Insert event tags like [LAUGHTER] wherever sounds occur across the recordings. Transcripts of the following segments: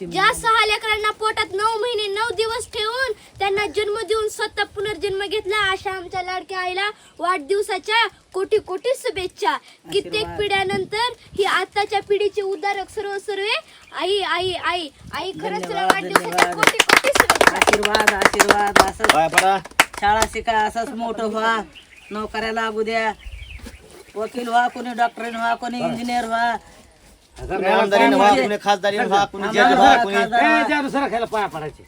ज्या सहा लेकरांना पोटात नऊ महिने नऊ दिवस ठेवून त्यांना जन्म देऊन स्वतः पुनर्जन्म घेतला अशा आमच्या लाडक्या आईला वाढदिवसाच्या कोटी कोटी शुभेच्छा. कित्येक पिढ्यानंतर ही आताच्या पिढीची उद्धारक सर्व सर्वे आई आई आई आई खरंच तुला वाढदिवसाच्या. कोटी कोटी शुभेच्छा. आशीर्वाद आशीर्वाद असं पाय पडा. शाळा शिका असंच मोठं व्हा. नोकऱ्या लागू द्या. वकील व्हा कोणी डॉक्टर व्हा कोणी इंजिनियर व्हा. कुणी आमदारीनं व्हा कुणी खासदारीनं व्हा कुणी जज व्हा कुणी खासदार व्हा. पाया पडायचे.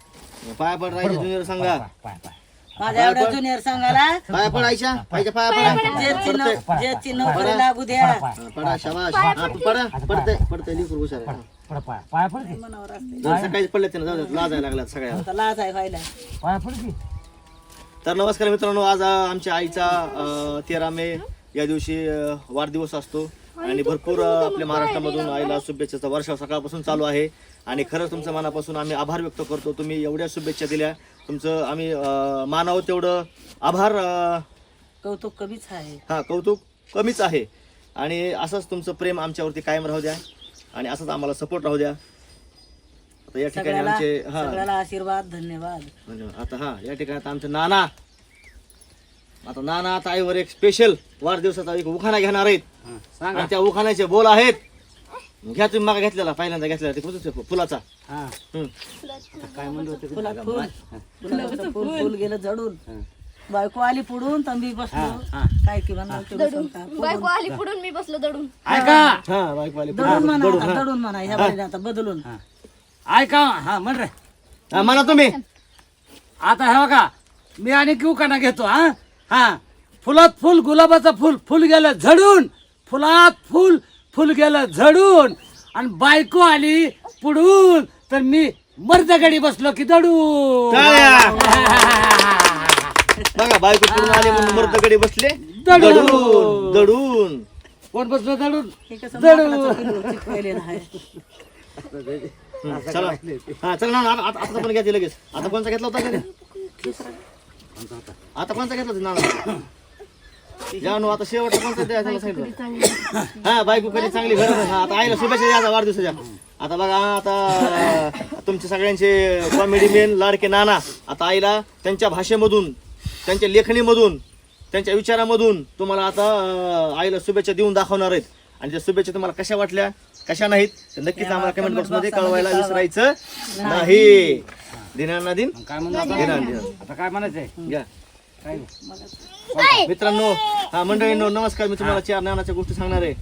पाय पड राहायचे ज्युनियर सांगा. पाय पाय माझ्या एवढ्या ज्युनियर सांगायला पाय पडायच्या पाहिजे पाय पडा. जेची नौ- जेची नोकरी लागू द्या. पडा शाबाश हा तू पडा पडतंय पडतंय लिकूर हुशार आहे. पड पाय पाया पड की मनावर असते. जर सकाळी पडले त्यानं जाऊ द्या, लाजायला लागला सगळ्या. आता लाज आहे व्हायला. पाया पड की तर नमस्कार मित्रांनो आज अं, आमच्या आईचा तेरा मे या दिवशी अं, वाढदिवस असतो. आणि भरपूर आपल्या महाराष्ट्रामधून आईला शुभेच्छाचा वर्षाव सकाळपासून चालू आहे. आणि खरंच तुमच्या मनापासून आम्ही आभार व्यक्त करतो. तुम्ही एवढ्या शुभेच्छा दिल्या. तुमचं आम्ही मानावं तेवढं आभार कौतुक कमीच आहे. हा कौतुक कमीच आहे. आणि असंच तुमचं प्रेम आमच्यावरती कायम राहू द्या. आणि असंच आम्हाला सपोर्ट राहू द्या. आता या ठिकाणी आमचे हा. आशीर्वाद धन्यवाद. आता हा या ठिकाणी आमचे नाना आता नाना आता आईवर एक स्पेशल वाढदिवसाचा एक उखाणा घेणार आहेत. आणि त्या उखाण्याचे बोल आहेत. घ्या तुम्ही मागा घेतलेला पहिल्यांदा घेतलेला ते ते फुलाचा. हा. काय म्हणलं होतं फुलात फुल. फुलाचं फुल. फुल गेलं जडून. बायको आली पुढून तंबी बसलो. काय की? बायको आली पुढून मी बसलो दडून. हा. दडून म्हणा दडून म्हणा. ह्या बाईने आता बदलून. ऐका. हा म्हण रे. हा म्हणा तुम्ही. आता हे बघा मी आणि किव काना घेतो हा. हा फुलात फुल गुलाबाचं फुल फुल गेलं झडून. फुलात फुल फुल गेलं झडून. आणि बायको आली पुढून. तर मी मर्दगडी बसलो की दडून. [LAUGHS] बघा बायको पूर्ण आले म्हणून मर्दकडे बसले. दडून. दडून दडून. कोण बसलो दडून? हे हम्म, चला. हा चला ना आता आता पण घ्यायचे लगेच. आता कोणता घेतला होता का आता कोणता घेतला होता नाना जानू आता शेवटचा कोणता मला सांगितलं? हा बायको कधी चांगली घर आता आईला शुभेच्छा द्यायचा वाढदिवसाच्या आता बघा आता तुमचे सगळ्यांचे कॉमेडी मेन लाडके नाना आता आईला त्यांच्या भाषेमधून त्यांच्या लेखणीमधून त्यांच्या विचारामधून तुम्हाला आता अं, आईला शुभेच्छा देऊन दाखवणार आहेत. आणि त्या शुभेच्छा तुम्हाला कशा वाटल्या कशा नाहीत तर नक्कीच आम्हाला कमेंट बॉक्समध्ये कळवायला विसरायचं नाही. दिनांना दिन? काय म्हणतो आता? दिनांना दिन. आता काय म्हणायचंय? घ्या. काय? मित्रांनो हा मंडळींनो नमस्कार. मी तुम्हाला चार ज्ञानाच्या गोष्टी सांगणार आहे.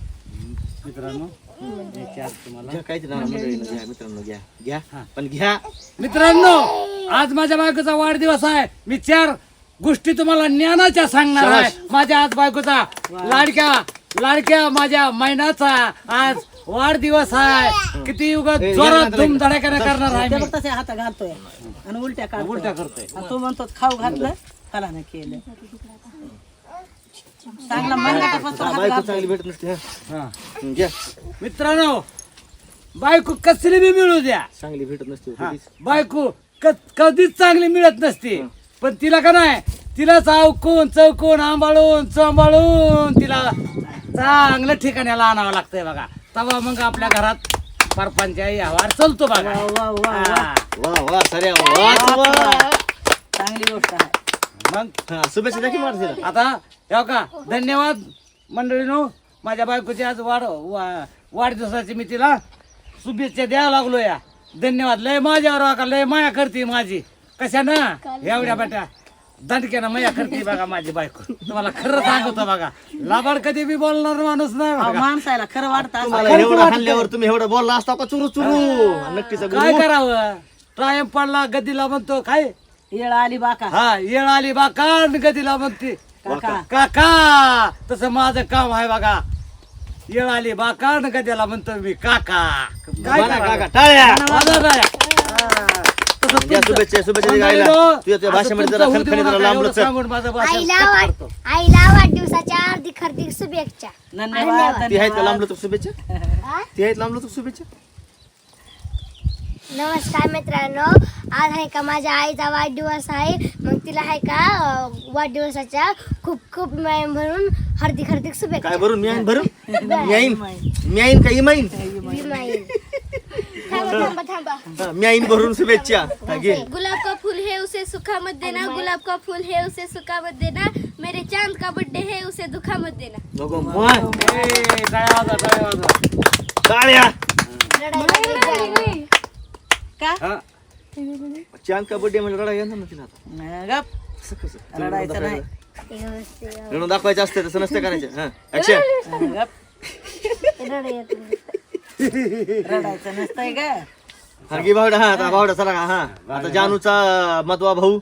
मित्रांनो हे चार तुम्हाला. घ्या काहीतरी नाना मंडळींनो घ्या मित्रांनो घ्या. घ्या पण घ्या. मित्रांनो आज माझ्या बायकोचा वाढदिवस आहे. मी चार गोष्टी तुम्हाला ज्ञानाच्या सांगणार आहे. माझ्या आज बायकोचा लाडक्या लाडक्या माझ्या महिन्याचा आज वाढदिवस आहे. किती उगाच जोरात धूमधडाक्याने करणार आहे ते मी. बघ तसे हात घालतोय आणि उलट्या काढतोय. उलट्या करतोय. आणि तो म्हणतो खाऊ घातलं त्याला नाही केलं. चांगला महिन्यापासून हात बायको घालतोय. चांगली भेटत नसते. हा. हं, घ्या. मित्रांनो बायको कसली बी मिळू द्या. चांगली भेटत नसते हा, कधीच. बायको क- कधीच चांगली मिळत नसते. पण तिला का नाही तिला चावकून चौकून आंबाळून चंबाळून तिला चांगलं ठिकाण्याला आणावं लागतंय बघा. तेव्हा मग आपल्या घरात परपंच व्यवहार चालतो बघा. वा वा वा हा. वा चांगली गोष्ट आहे. मग हा, शुभेच्छा द्या की आता हो का धन्यवाद मंडळीनो. माझ्या बायकोची आज वाढ वा- वाढदिवसाची मी तिला शुभेच्छा द्यायला लागलो या धन्यवाद. लय माझ्यावर हो का लय माया करते माझी. कशा ना एवढ्या बेटा. दणक्यानं माया करते बघा माझी बायको. तुम्हाला खरं सांगतो बघा. लाभाड कधी बी बोलणार माणूस नाही अहो, बघा. माणसाला खरं वाटतं असं. एवढं हाणल्यावर तुम्ही एवढं बोलला असता का चुरू चुरू? नक्कीच काय करावं? टाइम पडला गदीला म्हणतो काय? येळ आली बाका हा येळ आली बा कान गदीला म्हणते. काका. काका तसं माझं काम आहे बघा. येळ आली बा कान गद्याला म्हणतो मी काका. काय? काका टाळ्या. हा. तसं द्या तुमचं- शुभेच्छा शुभेच्छा द्या मंडळीनो, आईला तुझ्या त्या असं भाषेमध्ये तुमचं जरा होऊ देऊ खणखणीत जरा नका, लांब एवढं लचक. सांगून माझं भाषण आईला कट वाढ करतो. आईला वाढदिवसाच्या हार्दिक हार्दिक शुभेच्छा. धन्यवाद. ती आहेत का धन्यवाद लांब लचक शुभेच्छा? हा? ती आहेत लांब लचक शुभेच्छा? नमस्कार मित्रांनो आज आहे का माझ्या आईचा वाढदिवस आहे. मग तिला आहे का अं, वाढदिवसाच्या खूप खूप माय- म्हणून हार्दिक हार्दिक शुभेच्छा. काय भरून? मी आईन भरून? मी आईन? मी आईन का इमाईन. थांबा थांबा हा, मी आईन भरून शुभेच्छा. हा, घे. गुलाब का फूल है उसे सुखा मत देना गुलाब का फूल है उसे सुखा मत देना मेरे चांद का बर्थडे है उसे दुखा मत देना नको. मोय. टाळ्या का? हा. चांद का बर्थडे म्हणजे रडा येणार ना तिला आता? गप. असं कसं? रडायचं नाही. रडून दाखवायचं असतं तसं नसतं करायचं. हा [LAUGHS] ऍक्शन गप रडायचं नसतंय का हरगी बावडा हा आता बावडा चला का हा. आता जानूचा मधवा भाऊ.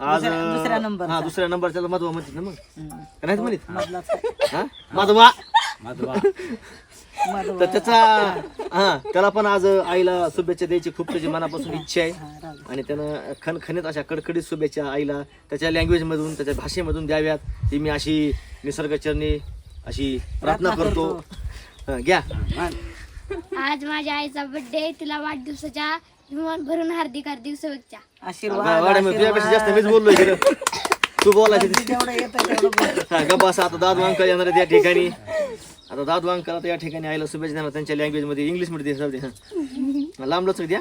आज दुसऱ्या- दुसऱ्या नंबरचा. हा दुसऱ्या नंबरचा मधवा म्हणतात ना मग. का नाहीत म्हणत? मधलाच आहे. हा? मधवा. माधवा. तर त्याचा हा त्याला पण आज आईला शुभेच्छा द्यायची खूप त्याची मनापासून इच्छा आहे. आणि त्यानं खणखणीत अशा कडकडीत शुभेच्छा आईला त्याच्या लँग्वेज मधून त्याच्या भाषेमधून द्याव्यात. ही मी अशी निसर्गचरणी अशी प्रार्थना करतो. हा, घ्या. आज माझ्या आईचा बर्थडे तिला वाढदिवसाच्या विमान भरून हार्दिक हार्दिक शुभेच्छा. आशीर्वाद तुझ्यापेक्षा जास्त मीच बोललोय खरं. तू बोलायचं जेवढं येतं तेवढं बोल. हा गप्पा असं आता दादू अंकल येणार आहेत या ठिकाणी. आता दादू अंकल आता या ठिकाणी आईला शुभेच्छा देणार त्यांच्या लँग्वेजमध्ये इंग्लिशमध्ये दे, जाऊ दे. लांब लचक द्या.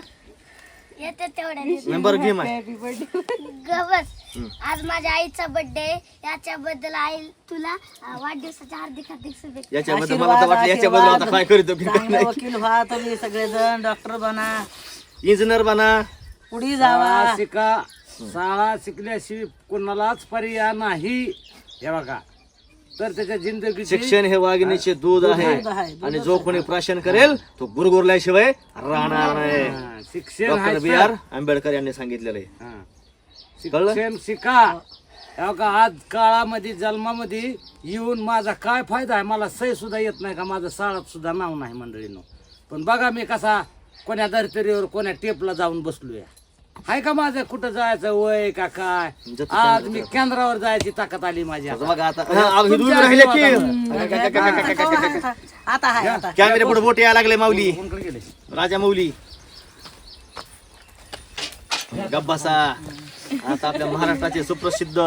येते तेवढ्या नंबर गेम आहे. गवस. आज माझ्या आईचा बर्थडे याच्याबद्दल आई तुला अं, वाढदिवसाच्या हार्दिक हार्दिक शुभेच्छा. याच्याबद्दल मला तर वाटलं याच्याबद्दल आता काय करतो की काय चांगले नाही. वकील व्हा तुम्ही सगळेजण डॉक्टर बना. इंजिनियर बना. पुढे शाळा जावा शिका शाळा शिकल्याशिवाय कोणालाच पर्याय नाही. हे बघा. तर त्याच्या जिंदगीची शिक्षण हे वाघिणीचे दूध आहे. दूध आहे, दूध आणि जो कोणी प्राशन करेल तो गुरगुरल्याशिवाय राहणार नाही. शिक्षण डॉक्टर बी आर आंबेडकर यांनी सांगितलेलं आहे. हा. कळलं? शिक्षण शिका. बघा आज काळामध्ये जन्मामध्ये येऊन माझा काय फायदा आहे? मला सही सुद्धा येत नाही का? माझं शाळात सुद्धा नाव नाही मंडळीनं. पण बघा मी कसा कोण्या दर्तरीवर कोण्या टेपला जाऊन बसलोय. आहे का माझं? कुठं जायचं? वय का काय? आज मी केंद्रावर जायची ताकद आली माझी आता आता. बघा आता. हा, आ, हे दूर राहिले की. आता आहे आता. कॅमेरे पुढे बोट यायला लागले माऊली. कोणकडे गेले? राजा मौली गब्बासा. आता आपल्या महाराष्ट्राचे सुप्रसिद्ध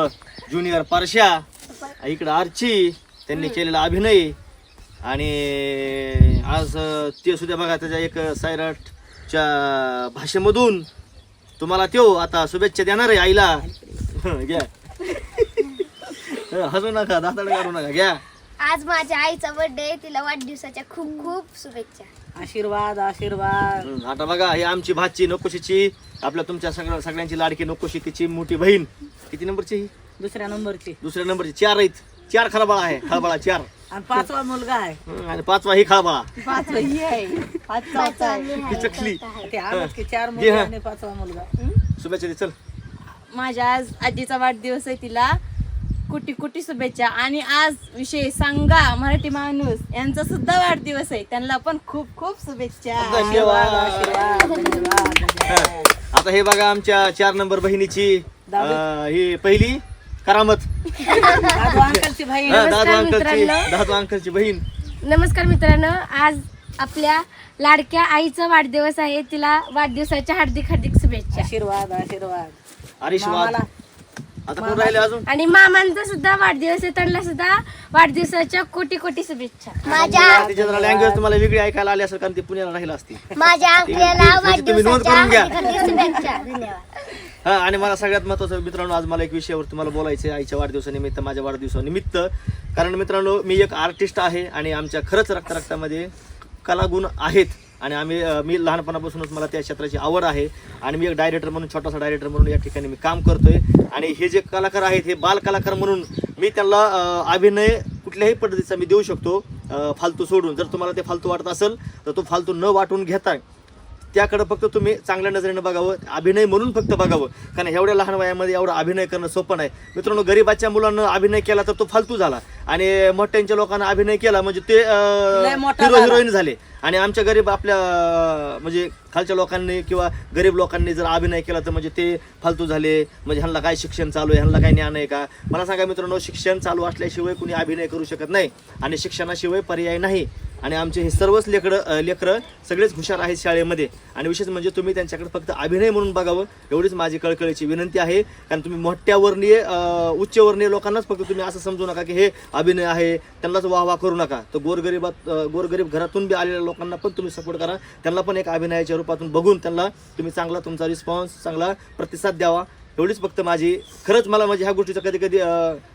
ज्युनियर परशा इकडं आर्ची. त्यांनी केलेला अभिनय. आणि आज अं, ते सुद्धा बघा त्याच्या एक सायराटच्या भाषेमधून तुम्हाला त्यो आता शुभेच्छा देणार आहे आईला. हं, घ्या. [LAUGHS] हसू नका दाताड काढू नका घ्या. आज माझ्या आईचा बर्थडे तिला वाढदिवसाच्या खूप खूप शुभेच्छा. आशीर्वाद आशीर्वाद. आता बघा ही आमची भाची नकोशीची आपल्या तुमच्या सगळ्या सगळ्यांची लाडकी नकोशी तिची मोठी बहीण. किती नंबरची ही? दुसऱ्या नंबरची. दुसऱ्या नंबरची. चार आहेत. चार खळबाळा आहे खळबाळा चार. आणि पाचवा मुलगा आहे. हम्म, आणि पाचवा ही खळबाळा पाचवा ही आहे. पाचवा होता. ही चकली. ते की चार मुलगा. आणि पाचवा मुलगा. शुभेच्छा दे चल. माझ्या आज आजीचा वाढदिवस आहे तिला. कोटी कोटी शुभेच्छा. आणि आज विषय सांगा मराठी माणूस यांचा सुद्धा वाढदिवस आहे. त्यांना पण खूप खूप शुभेच्छा. धन्यवाद. आता हे बघा आमच्या चार नंबर बहिणीची अं, ही पहिली. करामत. दादू अंकलची बहीण. हं, दादू अंकलची मित्रांनो. दादू अंकलची बहीण. नमस्कार मित्रांनो. आज आपल्या लाडक्या आईचा वाढदिवस आहे. तिला वाढदिवसाच्या हार्दिक हार्दिक शुभेच्छा. आशीर्वाद आशीर्वाद. आरिशवाद. मामाला. आता कोण राहिले अजून? आणि मामांचा सुद्धा वाढदिवस आहे. त्यांना सुद्धा वाढदिवसाच्या कोटी कोटी शुभेच्छा. माझ्या तिच्या जरा लँग्वेज तुम्हाला वेगळी ऐकायला आली असेल कारण ती पुण्याला राहिला असती. माझ्या अंकलेला त्याची तुम्ही नोंद वाढदिवसाच्या करून घ्या. हार्दिक हार्दिक शुभेच्छा. [LAUGHS] धन्यवाद. हा आणि मला सगळ्यात महत्वाचं मित्रांनो आज मला एक विषयावर तुम्हाला बोलायचं आहे. आईच्या वाढदिवसानिमित्त माझ्या वाढदिवसानिमित्त. कारण मित्रांनो मी एक आर्टिस्ट आहे आणि आमच्या खरंच रक्तरक्तामध्ये कलागुण आहेत. आणि आम्ही मी लहानपणापासूनच मला त्या क्षेत्राची आवड आहे. आणि मी एक डायरेक्टर म्हणून छोटासा डायरेक्टर म्हणून या ठिकाणी मी काम करतोय. आणि हे जे कलाकार आहेत हे बाल कलाकार म्हणून मी त्यांना अभिनय कुठल्याही पद्धतीचा मी देऊ शकतो फालतू सोडून. जर तुम्हाला ते फालतू वाटत असेल तर तो फालतू न वाटून घेता त्याकडे फक्त तुम्ही चांगल्या नजरेने बघावं अभिनय म्हणून फक्त बघावं. कारण एवढ्या लहान वयामध्ये एवढा अभिनय करणं सोपं नाही. मित्रांनो गरीबाच्या मुलांना अभिनय केला तर तो फालतू झाला. आणि मोठ्यांच्या लोकांना अभिनय केला म्हणजे ते हिरो झाला. हिरोईन झाले. आणि आमच्या गरीब आपल्या म्हणजे खालच्या लोकांनी किंवा गरीब लोकांनी जर अभिनय केला तर म्हणजे ते फालतू झाले. म्हणजे ह्यांना काय शिक्षण चालू आहे? ह्यांना काय ज्ञान आहे का? मला सांगा मित्रांनो शिक्षण चालू असल्याशिवाय कुणी अभिनय करू शकत नाही. आणि शिक्षणाशिवाय पर्याय नाही. आणि आमचे हे सर्वच लेकरं लेकरं सगळेच हुशार आहेत शाळेमध्ये. आणि विशेष म्हणजे तुम्ही त्यांच्याकडे फक्त अभिनय म्हणून बघावं एवढीच माझी कळकळीची विनंती आहे. कारण तुम्ही मोठ्यावर्णीय उच्चवर्णीय लोकांनाच फक्त तुम्ही असं समजू नका की हे अभिनय आहे त्यांनाच वाह वाह करू नका. तर गोरगरिबात गोरगरीब घरातून बी आलेल्या लोकांना पण तुम्ही सपोर्ट करा. त्यांना पण एक अभिनयाच्या रूपातून बघून त्यांना तुम्ही चांगला तुमचा रिस्पॉन्स चांगला प्रतिसाद द्यावा. एवढीच फक्त माझी. खरंच मला म्हणजे ह्या गोष्टीचं कधी कधी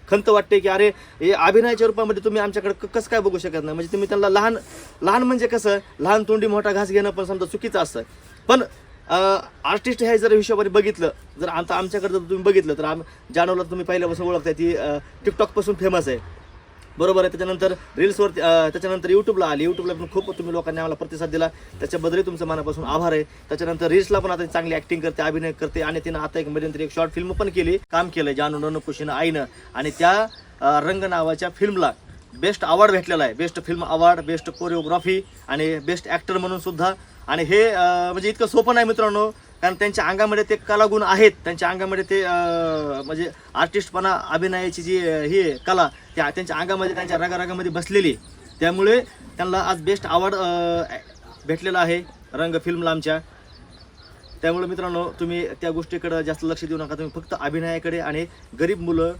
खंत वाटते की अरे हे अभिनयाच्या रूपामध्ये तुम्ही आमच्याकडे कसं काय बघू शकत नाही? म्हणजे तुम्ही त्यांना लहान लहान म्हणजे कसं लहान तोंडी मोठा घास घेणं पण समजा चुकीचं असतं. पण आर्टिस्ट हे जर हिशोबाने बघितलं जर आता आमच्याकडे जर तुम्ही बघितलं तर आम जानवला तुम्ही पहिल्यापासून ओळखताय ती टिकटॉकपासून फेमस आहे. बरोबर आहे. त्याच्यानंतर रील्सवर त्याच्यानंतर यूट्यूबला आली. यूट्यूबला पण खूप तुम्ही लोकांनी आम्हाला प्रतिसाद दिला. त्याच्याबद्दलही तुमचं मनापासून आभार आहे. त्याच्यानंतर रील्सला पण आता चांगली ॲक्टिंग करते अभिनय करते आणि तिनं आता एक मध्यंतरी एक शॉर्ट फिल्म पण केली. काम केलं जानू नन कुशीनं आईनं. आणि त्या रंग नावाच्या फिल्मला बेस्ट अवॉर्ड भेटलेला आहे. Best film award best choreography आणि बेस्ट ॲक्टर म्हणून सुद्धा. आणि हे म्हणजे इतकं सोपं नाही मित्रांनो. कारण त्यांच्या अंगामध्ये ते कलागुण आहेत. त्यांच्या अंगामध्ये ते म्हणजे आर्टिस्टपणा अभिनयाची जी ही कला त्या त्यांच्या अंगामध्ये त्यांच्या रगारगामध्ये बसलेली आहे. त्यामुळे त्यांना आज बेस्ट अवॉर्ड भेटलेला आहे रंग फिल्मला आमच्या. त्यामुळे मित्रांनो तुम्ही त्या गोष्टीकडं जास्त लक्ष देऊ नका. तुम्ही फक्त अभिनयाकडे आणि गरीब मुलं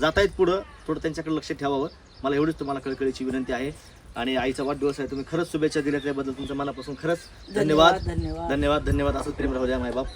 जात आहेत पुढं थोडं त्यांच्याकडे लक्ष ठेवावं. मला एवढीच तुम्हाला कळकळीची विनंती आहे. आणि आईचा वाढदिवस आहे. तुम्ही खरंच शुभेच्छा दिल्या त्याबद्दल तुमच्या मनापासून खरंच धन्यवाद धन्यवाद. धन्यवाद. धन्यवाद असंच प्रेम राहू द्या मायबाप.